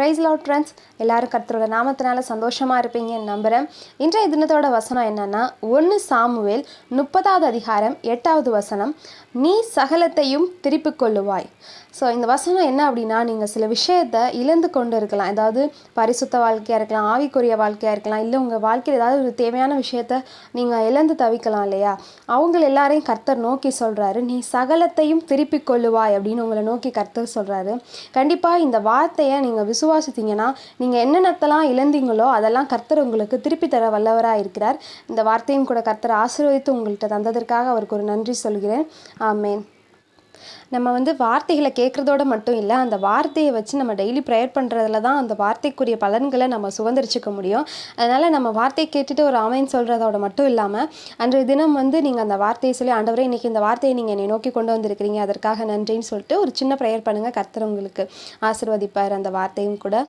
Price lot friends எல்லாரும் கர்த்தரோட நாமத்தினால சந்தோஷமாக இருப்பீங்கன்னு நம்புகிறேன் இன்றைய தினத்தோட வசனம் என்னன்னா ஒன்று சாமுவேல் முப்பதாவது அதிகாரம் எட்டாவது வசனம் நீ சகலத்தையும் திருப்பிக் கொள்ளுவாய். ஸோ இந்த வசனம் என்ன அப்படின்னா நீங்கள் சில விஷயத்தை இழந்து கொண்டு இருக்கலாம். ஏதாவது பரிசுத்த வாழ்க்கையாக இருக்கலாம் ஆவிக்குரிய வாழ்க்கையாக இருக்கலாம் இல்லை உங்கள் வாழ்க்கையில் ஏதாவது ஒரு தேவையான விஷயத்த நீங்கள் இழந்து தவிக்கலாம் இல்லையா? அவங்க எல்லாரையும் கர்த்தர் நோக்கி சொல்கிறாரு நீ சகலத்தையும் திருப்பிக் கொள்ளுவாய் அப்படின்னு உங்களை நோக்கி கர்த்தர் சொல்கிறாரு கண்டிப்பாக இந்த வார்த்தையை நீங்கள் விசுவாசித்தீங்கன்னா நீங்கள் என்னென்னத்தெல்லாம் இழந்தீங்களோ அதெல்லாம் கர்த்தர் உங்களுக்கு திருப்பி தர வல்லவராக இருக்கிறார். இந்த வார்த்தையும் கூட கர்த்தர் ஆசீர்வதித்து உங்கள்கிட்ட தந்ததற்காக அவருக்கு ஒரு நன்றி சொல்கிறேன். ஆமேன். நம்ம வந்து வார்த்தைகளை கேட்குறதோட மட்டும் இல்லை அந்த வார்த்தையை வச்சு நம்ம டெய்லி ப்ரேயர் பண்ணுறதுல தான் அந்த வார்த்தைக்குரிய பலன்களை நம்ம சுதந்திரிச்சிக்க முடியும். அதனால் நம்ம வார்த்தையை கேட்டுட்டு ஒரு ஆமைன்னு சொல்கிறதோட மட்டும் இல்லாமல் அன்றைய தினம் வந்து நீங்கள் அந்த வார்த்தையை சொல்லி ஆண்டவரே இன்றைக்கி இந்த வார்த்தையை நீங்கள் என்னை நோக்கி கொண்டு வந்திருக்கிறீங்க அதற்காக நன்றின்னு சொல்லிட்டு ஒரு சின்ன ப்ரேயர் பண்ணுங்கள் கர்த்தர் உங்களுக்கு ஆசிர்வதிப்பார் அந்த வார்த்தையும் கூட.